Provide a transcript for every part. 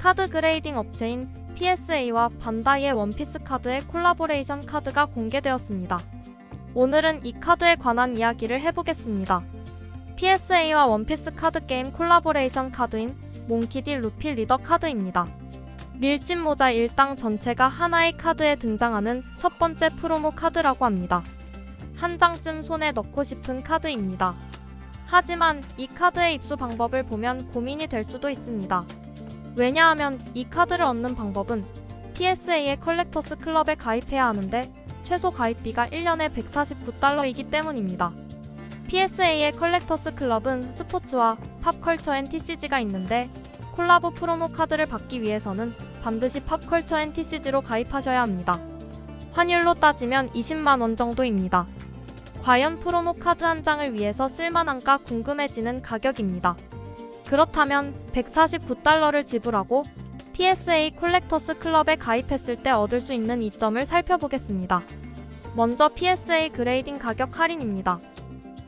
카드 그레이딩 업체인 PSA와 반다이의 원피스 카드의 콜라보레이션 카드가 공개되었습니다. 오늘은 이 카드에 관한 이야기를 해보겠습니다. PSA와 원피스 카드 게임 콜라보레이션 카드인 몽키디 루피 리더 카드입니다. 밀짚 모자 일당 전체가 하나의 카드에 등장하는 첫 번째 프로모 카드라고 합니다. 한 장쯤 손에 넣고 싶은 카드입니다. 하지만 이 카드의 입수 방법을 보면 고민이 될 수도 있습니다. 왜냐하면 이 카드를 얻는 방법은 PSA의 컬렉터스 클럽에 가입해야 하는데 최소 가입비가 1년에 149달러이기 때문입니다. PSA의 컬렉터스 클럽은 스포츠와 팝컬처 NTCG가 있는데 콜라보 프로모 카드를 받기 위해서는 반드시 팝컬처 NTCG로 가입하셔야 합니다. 환율로 따지면 20만 원 정도입니다. 과연 프로모 카드 한 장을 위해서 쓸만한가 궁금해지는 가격입니다. 그렇다면 149달러를 지불하고 PSA 콜렉터스 클럽에 가입했을 때 얻을 수 있는 이점을 살펴보겠습니다. 먼저 PSA 그레이딩 가격 할인입니다.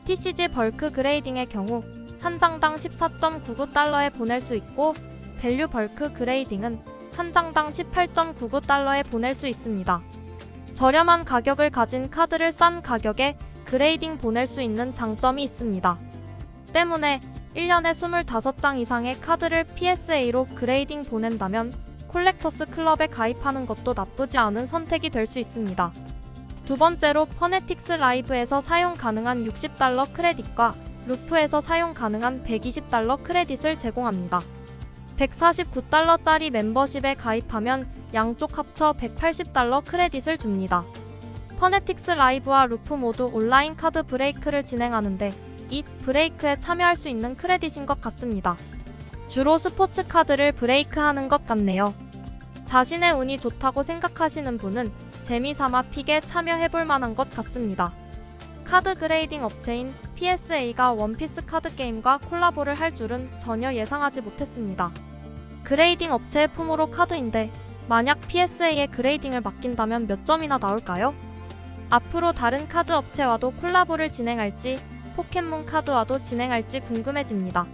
TCG 벌크 그레이딩의 경우 한 장당 14.99달러에 보낼 수 있고 밸류 벌크 그레이딩은 한 장당 18.99달러에 보낼 수 있습니다. 저렴한 가격을 가진 카드를 싼 가격에 그레이딩 보낼 수 있는 장점이 있습니다. 때문에 1년에 25장 이상의 카드를 PSA로 그레이딩 보낸다면 콜렉터스 클럽에 가입하는 것도 나쁘지 않은 선택이 될 수 있습니다. 두 번째로 퍼네틱스 라이브에서 사용 가능한 60달러 크레딧과 루프에서 사용 가능한 120달러 크레딧을 제공합니다. 149달러짜리 멤버십에 가입하면 양쪽 합쳐 180달러 크레딧을 줍니다. 퍼네틱스 라이브와 루프 모두 온라인 카드 브레이크를 진행하는데 이 브레이크에 참여할 수 있는 크레딧인 것 같습니다. 주로 스포츠 카드를 브레이크하는 것 같네요. 자신의 운이 좋다고 생각하시는 분은 재미삼아 픽에 참여해볼 만한 것 같습니다. 카드 그레이딩 업체인 PSA가 원피스 카드 게임과 콜라보를 할 줄은 전혀 예상하지 못했습니다. 그레이딩 업체의 품으로 카드인데 만약 PSA에 그레이딩을 맡긴다면 몇 점이나 나올까요? 앞으로 다른 카드 업체와도 콜라보를 진행할지 포켓몬 카드와도 진행할지 궁금해집니다.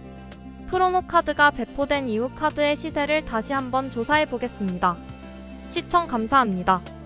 프로모 카드가 배포된 이후 카드의 시세를 다시 한번 조사해 보겠습니다. 시청 감사합니다.